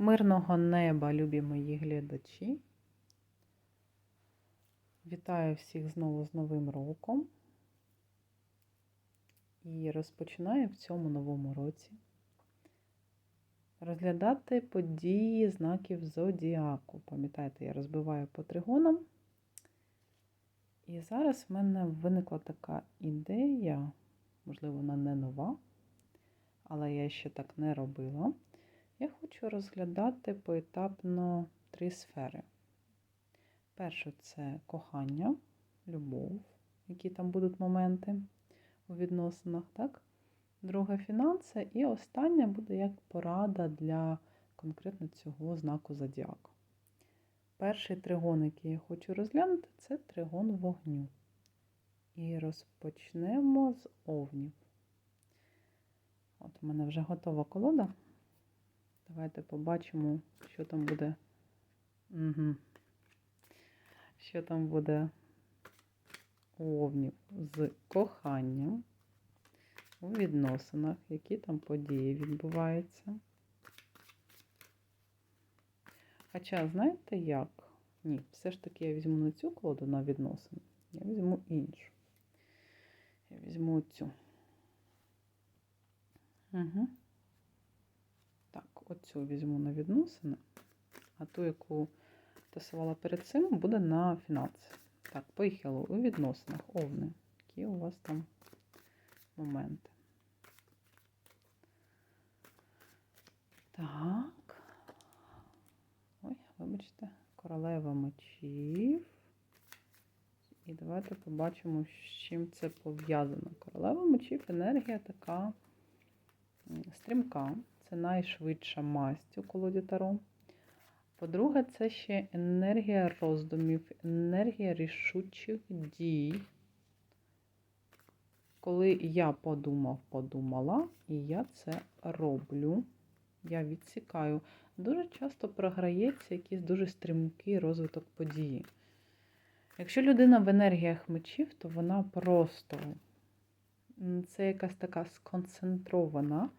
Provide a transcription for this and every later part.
Мирного неба, любі мої глядачі. Вітаю всіх знову з Новим роком. І розпочинаю в цьому новому році розглядати події знаків зодіаку. Пам'ятаєте, я розбиваю по тригонам. І зараз в мене виникла така ідея, можливо, вона не нова, але я ще так не робила. Я хочу розглядати поетапно три сфери. Перше це кохання, любов, які там будуть моменти у відносинах. так? Друге фінанси. І останнє буде як порада для конкретно цього знаку зодіаку. Перший тригон, який я хочу розглянути, це тригон вогню. І розпочнемо з овнів. От у мене вже готова колода. Давайте побачимо, що там буде. Угу. Що там буде у овнів з коханням у відносинах, які там події відбуваються. Хоча, знаєте як? Ні, все ж таки я візьму не цю колоду на відносини, я візьму іншу. Я візьму цю. Угу. Оцю візьму на відносини, а ту, яку тасувала перед цим, буде на фінанси. Так, поїхало у відносинах, овни. Які у вас там моменти? Так. Ой, вибачте, королева мечів. І давайте побачимо, з чим це пов'язано. Королева мечів енергія така стрімка. Це найшвидша масть у колоді Таро. По-друге, це ще енергія роздумів, енергія рішучих дій. Коли я подумав, подумала, і я це роблю, я відсікаю. Дуже часто програється якийсь дуже стрімкий розвиток події. Якщо людина в енергіях мечів, то вона просто це якась така сконцентрована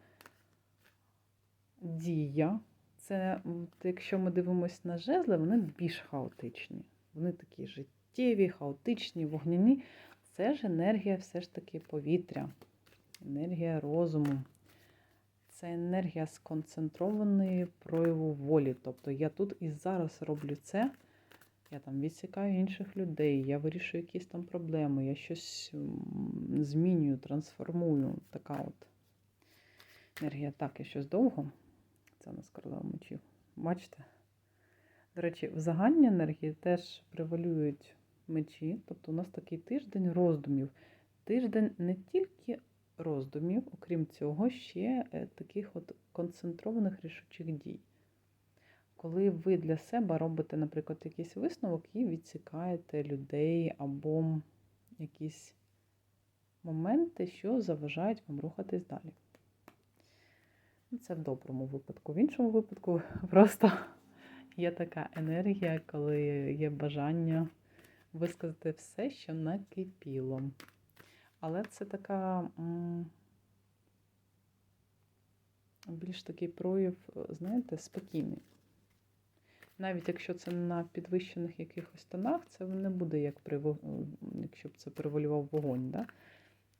дія. Це, якщо ми дивимося на жезли, вони більш хаотичні. Вони такі життєві, хаотичні, вогняні. Це ж енергія все ж таки повітря, енергія розуму. Це енергія сконцентрованої прояву волі. Тобто я тут і зараз роблю це. Я там відсікаю інших людей, я вирішую якісь там проблеми, я щось змінюю, трансформую. Така от енергія. Так, я щось довго. Це у нас королева мечів. Бачите? До речі, в загальній енергії теж превалюють мечі. Тобто у нас такий тиждень роздумів. Тиждень не тільки роздумів, окрім цього, ще таких от концентрованих рішучих дій. Коли ви для себе робите, наприклад, якийсь висновок і відсікаєте людей або якісь моменти, що заважають вам рухатись далі. Це в доброму випадку. В іншому випадку просто є така енергія, коли є бажання висказати все, що накипіло. Але це така більш такий прояв, знаєте, спокійний. Навіть якщо це на підвищених якихось тонах, це не буде, як при, якщо б це привалював вогонь. Да?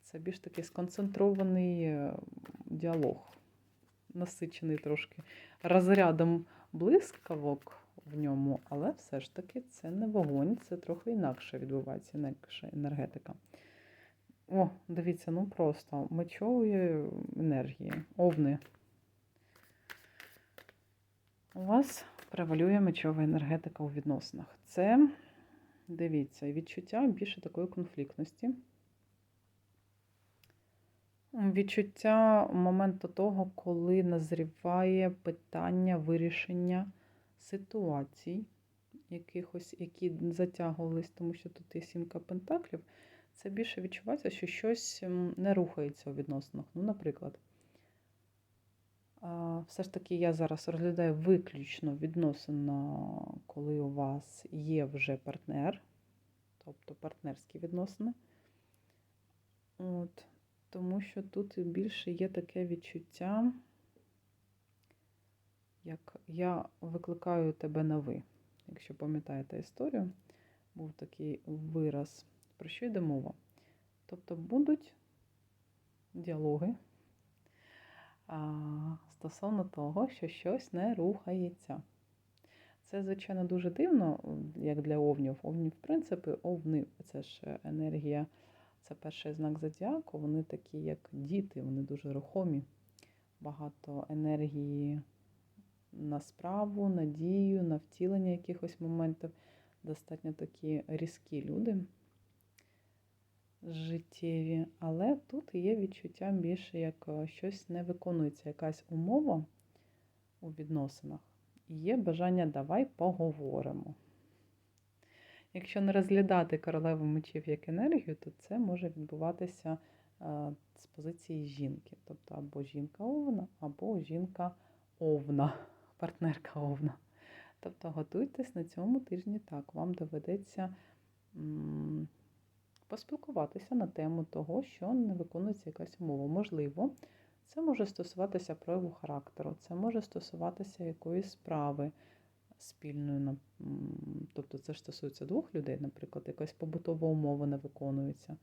Це більш такий сконцентрований діалог насичений трошки розрядом блискавок в ньому, але все ж таки це не вогонь, це трохи інакше відбувається, інакша енергетика. О, дивіться, ну просто мечової енергії, овни. У вас превалює мечова енергетика у відносинах. Це, дивіться, відчуття більше такої конфліктності. Відчуття моменту того, коли назріває питання вирішення ситуацій, якихось, які затягувались, тому що тут є сімка пентаклів, це більше відчувається, що щось не рухається у відносинах. Ну, наприклад, все ж таки я зараз розглядаю виключно відносина, коли у вас є вже партнер, тобто партнерські відносини. От. Тому що тут більше є таке відчуття як я викликаю тебе на ви. Якщо пам'ятаєте історію, був такий вираз, про що йде мова. Тобто будуть діалоги стосовно того, що щось не рухається. Це, звичайно, дуже дивно, як для овнів. Овні, в принципі, овни це ж енергія, це перший знак зодіаку. Вони такі, як діти, вони дуже рухомі. Багато енергії на справу, надію, на втілення якихось моментів. Достатньо такі різкі люди життєві. Але тут є відчуття більше, як щось не виконується, якась умова у відносинах. І є бажання давай поговоримо. Якщо не розглядати королеву мечів як енергію, то це може відбуватися з позиції жінки. Тобто або жінка овна, або жінка овна, партнерка овна. Тобто готуйтесь на цьому тижні так. Вам доведеться поспілкуватися на тему того, що не виконується якась умова. Можливо, це може стосуватися прояву характеру, це може стосуватися якоїсь справи спільної. Тобто це ж стосується двох людей, наприклад, якась побутова умова не виконується.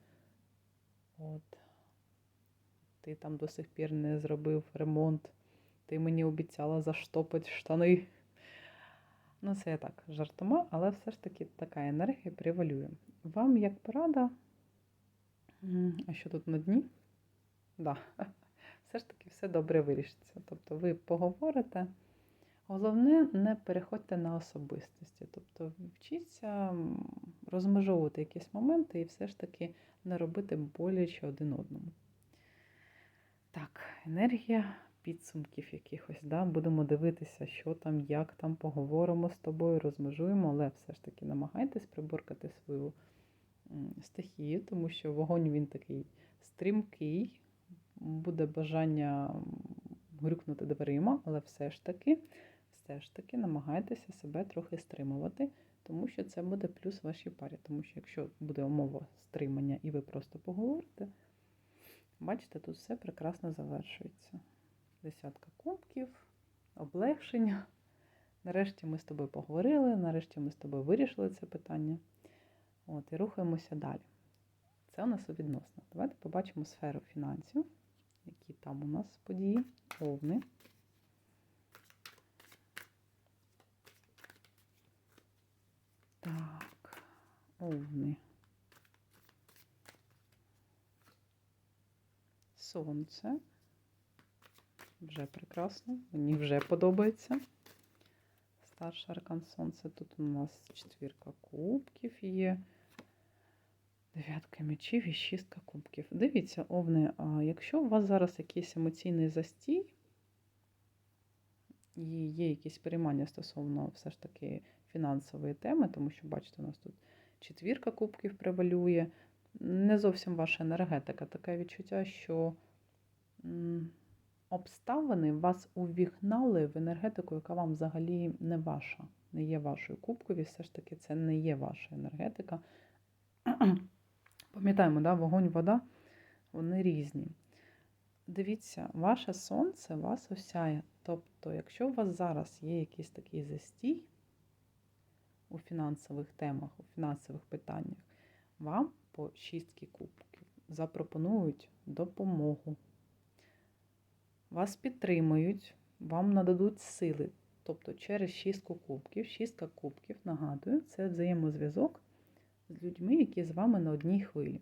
От. Ти там до сих пір не зробив ремонт, ти мені обіцяла заштопати штани. Ну, це я так жартома, але все ж таки така енергія превалює. Вам як порада, а що тут на дні? Да. Все ж таки все добре вирішиться. Тобто ви поговорите. Головне, не переходьте на особистості. Тобто вчіться розмежовувати якісь моменти і все ж таки не робити боляче один одному. Так, енергія підсумків якихось. Да? Будемо дивитися, що там, як там, поговоримо з тобою, розмежуємо, але все ж таки намагайтесь приборкати свою стихію, тому що вогонь він такий стрімкий, буде бажання грюкнути дверима, але все ж таки, все ж таки намагайтеся себе трохи стримувати, тому що це буде плюс вашій парі. Тому що якщо буде умова стримання і ви просто поговорите, бачите, тут все прекрасно завершується. Десятка кубків, облегшення. Нарешті ми з тобою поговорили, нарешті ми з тобою вирішили це питання. От, І рухаємося далі. Це у нас у відносно. Давайте побачимо сферу фінансів, які там у нас події, овни. Так, овни. Сонце. Вже прекрасно, мені вже подобається. Старший аркан сонця. Тут у нас четвірка кубків є. Дев'ятка мечів і шістка кубків. Дивіться, овни, а якщо у вас зараз якийсь емоційний застій, і є якісь переймання стосовно все ж таки фінансової теми, тому що, бачите, у нас тут четвірка кубків превалює, не зовсім ваша енергетика, таке відчуття, що обставини вас увігнали в енергетику, яка вам взагалі не ваша, не є вашою кубкові, все ж таки, це не є ваша енергетика. Пам'ятаємо, да, вогонь, вода, вони різні. Дивіться, ваше сонце вас осяє. Тобто, якщо у вас зараз є якийсь такий застій у фінансових темах, у фінансових питаннях, вам по шістки кубків запропонують допомогу. Вас підтримують, вам нададуть сили. Тобто через шістку кубків, шістка кубків, нагадую, це взаємозв'язок з людьми, які з вами на одній хвилі.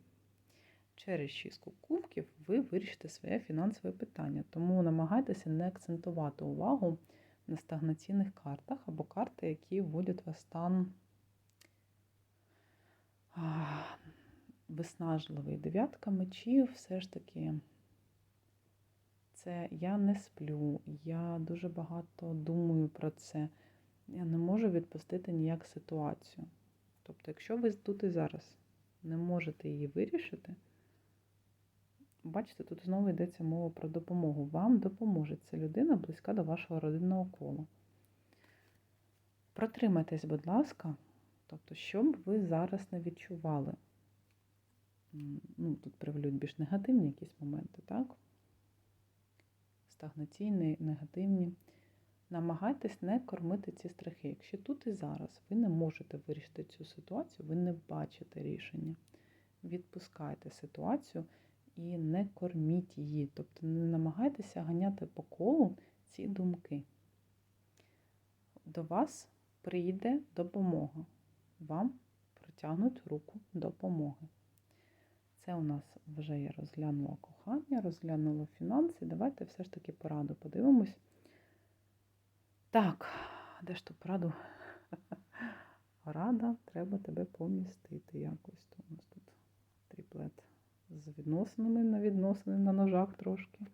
Через шістку кубків ви вирішите своє фінансове питання, тому намагайтеся не акцентувати увагу на стагнаційних картах або карти, які вводять вас стан виснажливий. Дев'ятка мечів все ж таки. Це я не сплю, я дуже багато думаю про це. Я не можу відпустити ніяк ситуацію. Тобто, якщо ви тут і зараз не можете її вирішити, бачите, тут знову йдеться мова про допомогу. Вам допоможе ця людина близька до вашого родинного кола. Протримайтесь, будь ласка, тобто, що б ви зараз не відчували. Ну, Тут привелють більш негативні якісь моменти, так? Стагнаційні, негативні. Намагайтесь не кормити ці страхи. Якщо тут і зараз ви не можете вирішити цю ситуацію, ви не бачите рішення. Відпускайте ситуацію і не корміть її. Тобто не намагайтеся ганяти по колу ці думки. До вас прийде допомога. Вам протягнуть руку допомоги. Це у нас вже я розглянула кохання, розглянула фінанси. Давайте все ж таки пораду подивимось. Так, де ж ту пораду? Рада, треба тебе помістити якось. То у нас тут тріплет з відносинами на відносини на ножах трошки.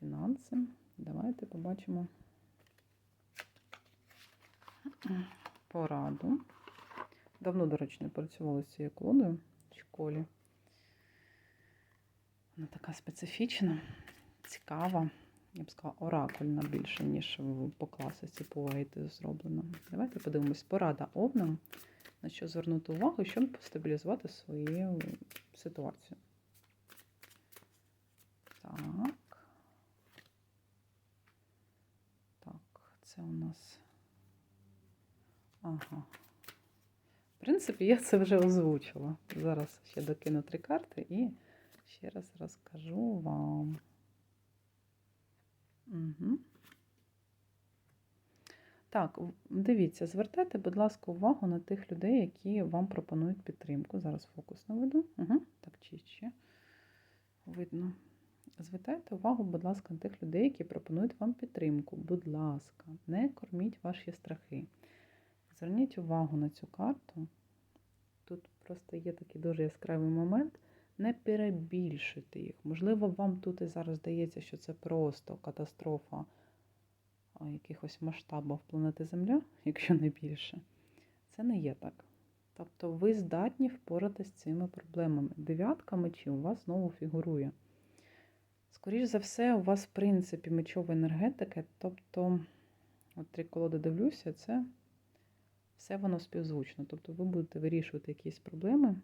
Фінанси. Давайте побачимо пораду. Давно, до речі, не працювала з цією колодою в школі. Вона така специфічна, цікава. Я б сказала, оракульна більше, ніж по класиці по Уейти зроблена. Давайте подивимось. Порада овнам, на що звернути увагу, щоб стабілізувати свою ситуацію. Так. Так, це у нас. Ага. В принципі, я це вже озвучила. Зараз ще докину три карти і ще раз розкажу вам. Угу. Так, дивіться, звертайте, будь ласка, увагу на тих людей, які вам пропонують підтримку. Зараз фокус наведу. Угу. Так, чище видно. Звертайте увагу, будь ласка, на тих людей, які пропонують вам підтримку. Будь ласка, не корміть ваші страхи. Зверніть увагу на цю карту. Тут просто є такий дуже яскравий момент. Не перебільшуйте їх. Можливо, вам тут і зараз здається, що це просто катастрофа якихось масштабів планети Земля, якщо не більше. Це не є так. Тобто ви здатні впоратися з цими проблемами. Дев'ятка мечів у вас знову фігурує. Скоріше за все, у вас, в принципі, мечова енергетика, тобто, от три колоди дивлюся, це все воно співзвучно. Тобто ви будете вирішувати якісь проблеми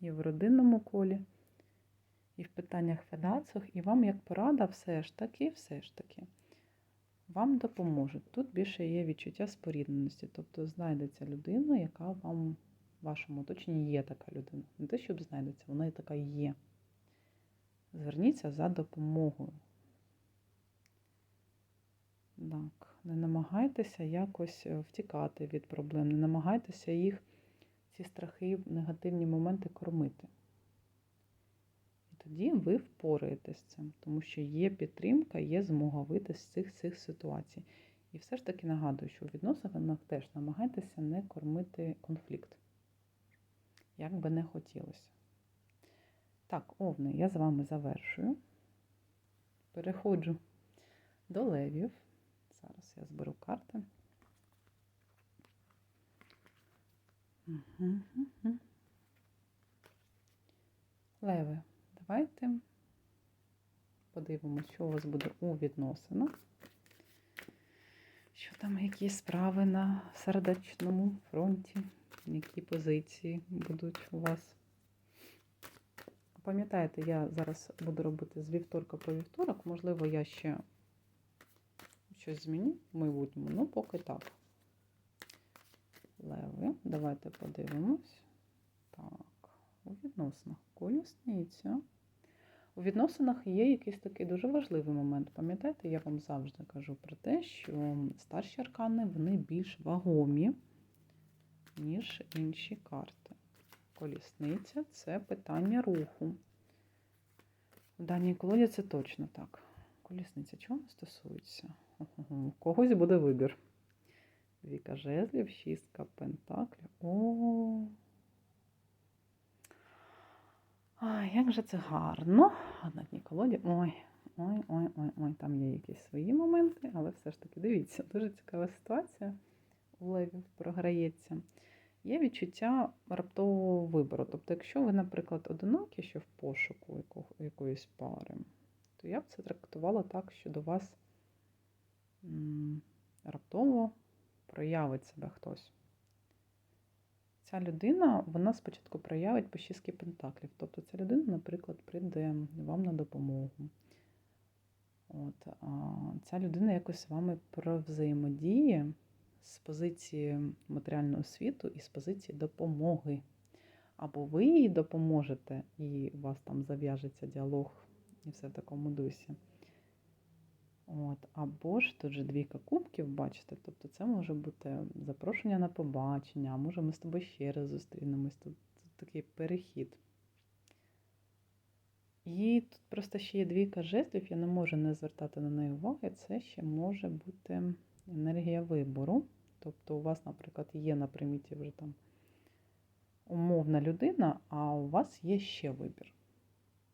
і в родинному колі, і в питаннях фінансових, і вам як порада все ж таки, все ж таки, вам допоможе. Тут більше є відчуття спорідненості, тобто знайдеться людина, яка вам в вашому оточенні є така людина. Не те, щоб знайдеться, вона і така є. Зверніться за допомогою. Так, не намагайтеся якось е, втікати від проблем, не намагайтеся їх, ці страхи, негативні моменти кормити. Тоді ви впораєтесь з цим, тому що є підтримка, є змога вийти з цих цих ситуацій. І все ж таки нагадую, що у відносинах теж намагайтеся не кормити конфлікт, як би не хотілося. Так, овни, я з вами завершую. Переходжу до левів. Зараз я зберу карти. Мгм, мгм. Леви, давайте подивимося, що у вас буде у відносинах. Що там, які справи на сердечному фронті, які позиції будуть у вас. Пам'ятаєте, я зараз буду робити з вівторка по вівторок. Можливо, я ще щось зміню в майбутньому, ну поки так. Леви, давайте подивимось. Так, у відносинах колісниця. У відносинах є якийсь такий дуже важливий момент. Пам'ятаєте, я вам завжди кажу про те, що старші аркани вони більш вагомі, ніж інші карти. Колісниця це питання руху. В даній колоді це точно так. Колісниця чого не стосується? У когось буде вибір. Віка жезлів, шістка пентаклів. О. Ай, як же це гарно. А колоді. Ой, ой, ой, там є якісь свої моменти, але все ж таки, дивіться, дуже цікава ситуація у левів програється. Є відчуття раптового вибору. Тобто, якщо ви, наприклад, одинокі, що в пошуку якоїсь пари, то я б це трактувала так, що до вас раптово проявить себе хтось. Ця людина, вона спочатку проявить по шістки пентаклів. Тобто ця людина, наприклад, прийде вам на допомогу. От, а, ця людина якось з вами провзаємодіє з позиції матеріального світу і з позиції допомоги. Або ви їй допоможете, і у вас там зав'яжеться діалог і все в такому дусі. От, Або ж тут же двійка кубків, бачите, тобто це може бути запрошення на побачення, а може ми з тобою ще раз зустрінемось. Тут, тут такий перехід. І тут просто ще є двійка жезлів, я не можу не звертати на неї уваги. Це ще може бути енергія вибору. Тобто у вас, наприклад, є на приміті вже там умовна людина, а у вас є ще вибір.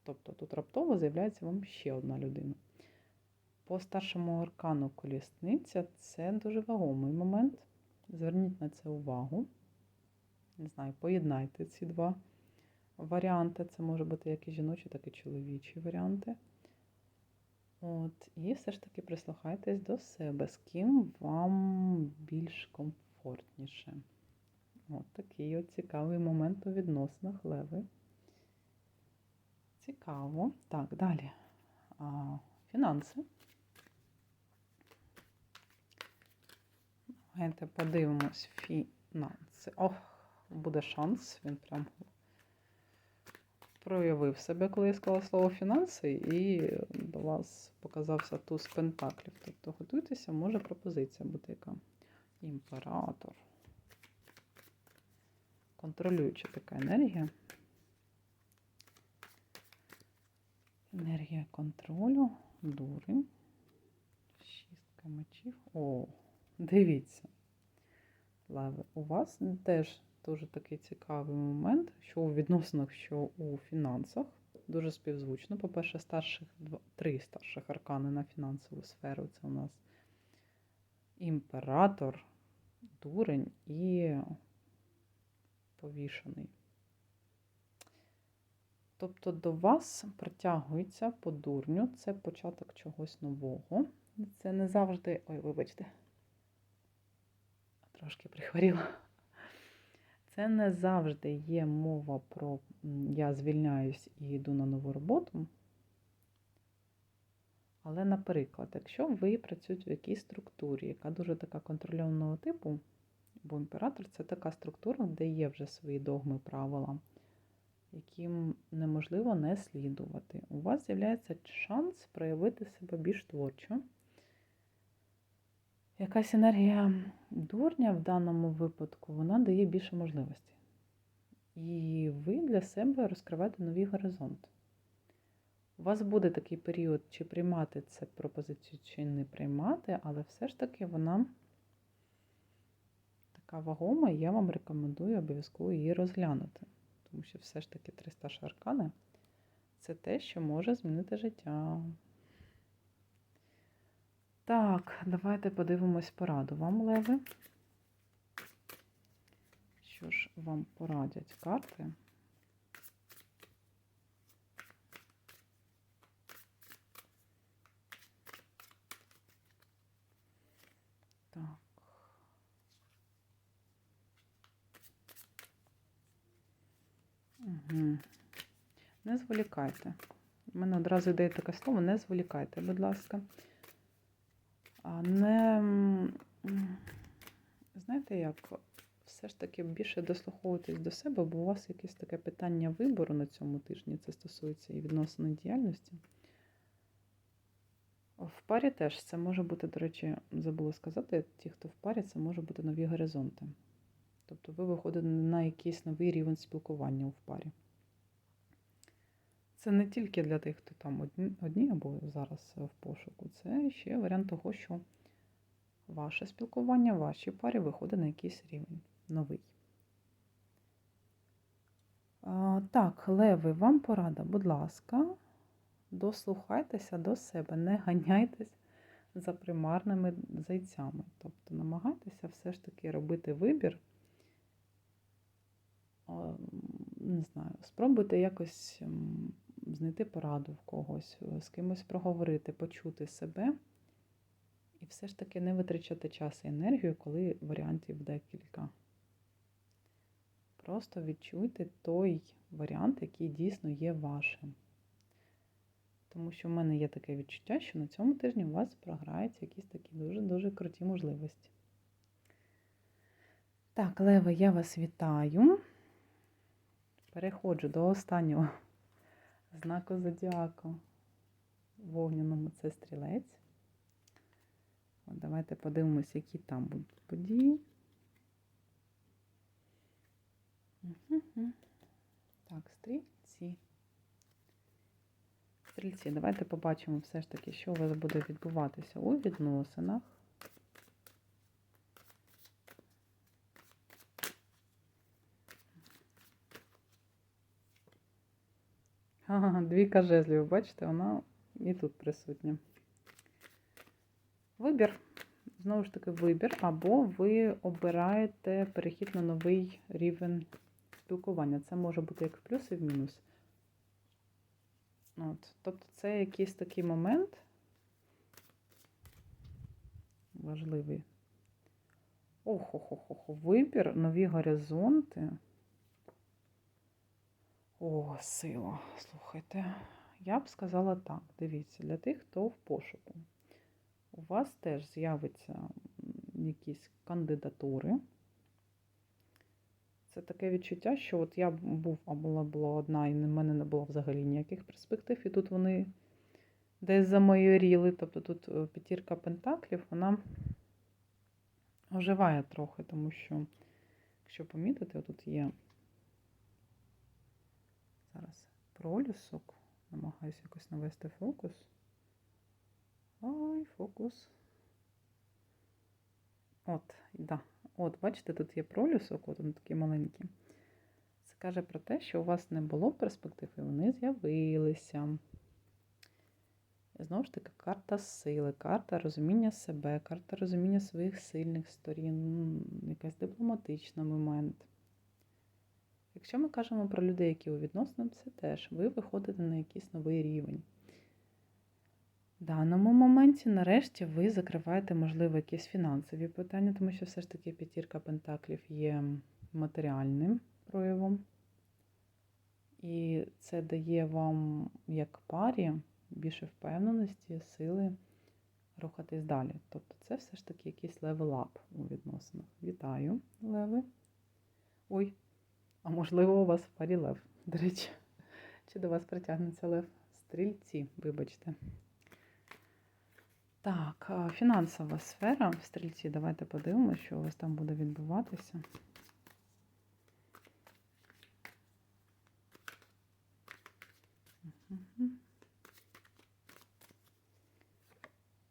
Тобто тут раптово з'являється вам ще одна людина. По старшому аркану колісниця це дуже вагомий момент. Зверніть на це увагу. Не знаю, поєднайте ці два варіанти. Це може бути як і жіночі, так і чоловічі варіанти. От, І все ж таки прислухайтесь до себе, з ким вам більш комфортніше. От такий от цікавий момент у відносинах леви. Цікаво. Так, далі. А, Фінанси. Давайте подивимось фінанси. Ох, буде шанс. Він прям проявив себе, коли я сказала слово фінанси, і до вас показався туз пентаклів. Тобто готуйтеся, може пропозиція бути яка. Імператор. Контролююча така енергія. Енергія контролю, дурень. Шістка мечів. О, дивіться. Леви, у вас теж дуже такий цікавий момент, що у відносинах, що у фінансах. Дуже співзвучно. По-перше, старших три старших аркани на фінансову сферу. Це у нас імператор, дурень і повішений. Тобто до вас притягується по дурню, це початок чогось нового. Це не завжди. Ой, вибачте, трошки прихворіла. Це не завжди є мова про я звільняюсь і йду на нову роботу. Але, наприклад, якщо ви працюєте в якійсь структурі, яка дуже така контрольованого типу, бо імператор це така структура, де є вже свої догми, правила, яким неможливо не слідувати, у вас з'являється шанс проявити себе більш творчо. Якась енергія дурня в даному випадку, вона дає більше можливостей. І ви для себе розкриваєте нові горизонти. У вас буде такий період, чи приймати це пропозицію, чи не приймати, але все ж таки вона така вагома, і я вам рекомендую обов'язково її розглянути. Тому що все ж таки 300 шаркани це те, що може змінити життя. Так, давайте подивимось пораду вам, Леви. Що ж вам порадять карти? Так. Не зволікайте. У мене одразу йде таке слово, не зволікайте, будь ласка не, знаєте як, все ж таки більше дослуховуватись до себе, бо у вас якесь таке питання вибору на цьому тижні, це стосується і відносини діяльності. В парі теж це може бути, до речі, забула сказати, ті, хто в парі, це може бути нові горизонти. Тобто ви виходите на якийсь новий рівень спілкування в парі. Це не тільки для тих, хто там одні, одні або зараз в пошуку, це ще варіант того, що ваше спілкування вашій парі виходить на якийсь рівень новий. А, так, леви, вам порада, будь ласка, дослухайтеся до себе, не ганяйтесь за примарними зайцями. Тобто намагайтеся все ж таки робити вибір. Не знаю, спробуйте якось знайти пораду в когось, з кимось проговорити, почути себе. І все ж таки не витрачати час і енергію, коли варіантів декілька. Просто відчуйте той варіант, який дійсно є вашим. Тому що в мене є таке відчуття, що на цьому тижні у вас програються якісь такі дуже-дуже круті можливості. Так, Лева, я вас вітаю. Переходжу до останнього знаку зодіаку вогняному це стрілець. От давайте подивимося, які там будуть події. Так, стрільці. Стрільці, давайте побачимо все ж таки, що у вас буде відбуватися у відносинах. Ага, двійка жезлів, бачите, вона і тут присутня. Вибір. Знову ж таки, вибір, або ви обираєте перехід на новий рівень спілкування. Це може бути як в плюс і в мінус. От. Тобто це якийсь такий момент важливий. Ох-ох-ох, вибір, нові горизонти. О, сила. Слухайте. Я б сказала так. Дивіться, для тих, хто в пошуку. У вас теж з'явиться якісь кандидатури. Це таке відчуття, що от я був, а була була одна, і в мене не було взагалі ніяких перспектив, і тут вони десь замайоріли. Тобто тут е, п'ятірка пентаклів, вона оживає трохи, тому що, якщо помітити, тут є зараз пролісок. Намагаюся якось навести фокус. Ой, фокус. От, да. От, бачите, тут є пролісок, от він такий маленький. Це каже про те, що у вас не було перспектив, і вони з'явилися. І знову ж таки, карта сили, карта розуміння себе, карта розуміння своїх сильних сторін, м, якийсь дипломатичний момент. Якщо ми кажемо про людей, які у відносинах, це теж ви виходите на якийсь новий рівень. В даному моменті, нарешті, ви закриваєте, можливо, якісь фінансові питання, тому що все ж таки п'ятірка пентаклів є матеріальним проявом. І це дає вам, як парі, більше впевненості, сили рухатись далі. Тобто це все ж таки якийсь левел-ап у відносинах. Вітаю, леви. Ой, а можливо, у вас в парі лев. До речі, чи до вас притягнеться лев? Стрільці, вибачте. Так, фінансова сфера в стрільці. Давайте подивимося, що у вас там буде відбуватися.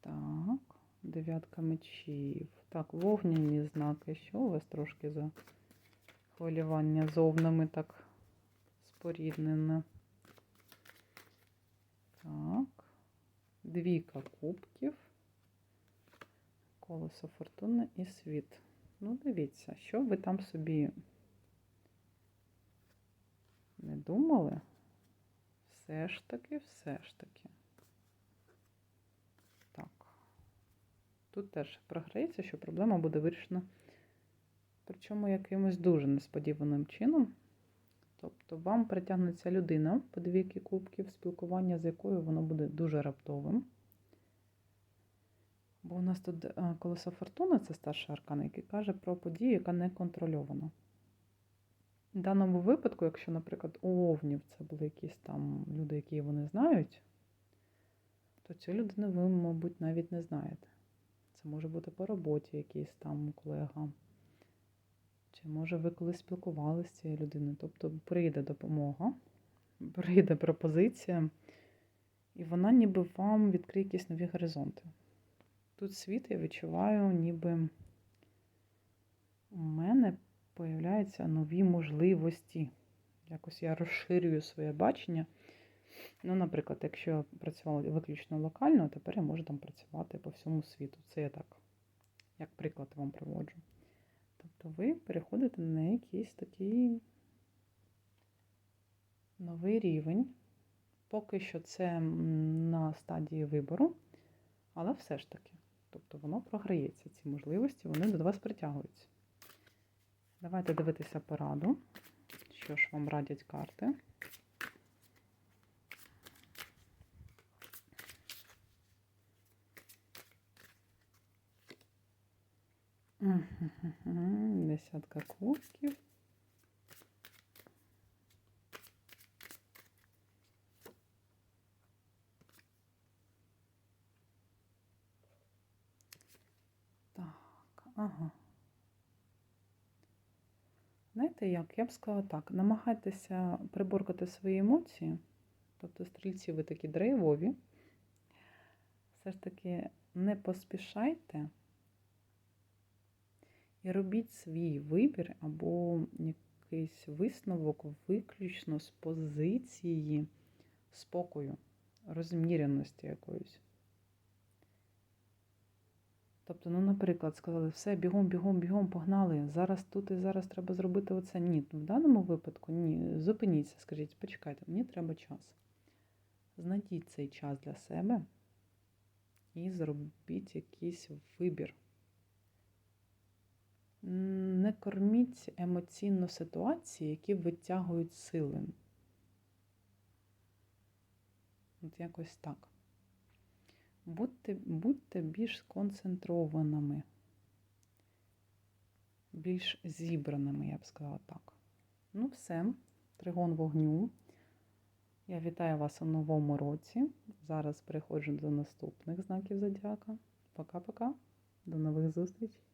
Так, дев'ятка мечів. Так, вогняні знаки. Що у вас трошки за хвилювання з овнами так споріднено? Так. Двійка кубків, колесо фортуни і світ. Ну, дивіться, що ви там собі не думали? Все ж таки, все ж таки. Так. Тут теж програється, що проблема буде вирішена, причому якимось дуже несподіваним чином. Тобто вам притягнеться людина по двійки кубків, спілкування з якою воно буде дуже раптовим. Бо у нас тут е, колесо фортуни це старший аркан, який каже про подію, яка не контрольована. В даному випадку, якщо, наприклад, у Овнів це були якісь там люди, які вони знають, то цю людину ви, мабуть, навіть не знаєте. Це може бути по роботі якийсь там колега. Може ви колись спілкувалися з цією людиною? Тобто прийде допомога, прийде пропозиція, і вона ніби вам відкриє якісь нові горизонти. Тут світ я відчуваю, ніби у мене появляються нові можливості. Якось я розширюю своє бачення. Ну, наприклад, якщо я працювала виключно локально, тепер я можу там працювати по всьому світу. Це я так, як приклад вам приводжу. Тобто ви переходите на якийсь такий новий рівень. Поки що це на стадії вибору, але все ж таки. Тобто воно програється, ці можливості, вони до вас притягуються. Давайте дивитися пораду, що ж вам радять карти. Десятка кубків. Так, ага. Знаєте як? Я б сказала так. Намагайтеся приборкати свої емоції. Тобто стрільці ви такі драйвові. Все ж таки не поспішайте і робіть свій вибір або якийсь висновок виключно з позиції спокою, розміреності якоїсь. Тобто, ну, наприклад, сказали, все, бігом, бігом, бігом, погнали. Зараз тут і зараз треба зробити оце. Ні, в даному випадку ні. Зупиніться, скажіть, почекайте, мені треба час. Знайдіть цей час для себе і зробіть якийсь вибір. Не корміть емоційно ситуації, які витягують сили. От якось так. Будьте, будьте більш сконцентрованими, більш зібраними, я б сказала так. Ну, все, тригон вогню. Я вітаю вас у новому році. Зараз переходжу до наступних знаків зодіака. Пока-пока. До нових зустрічей.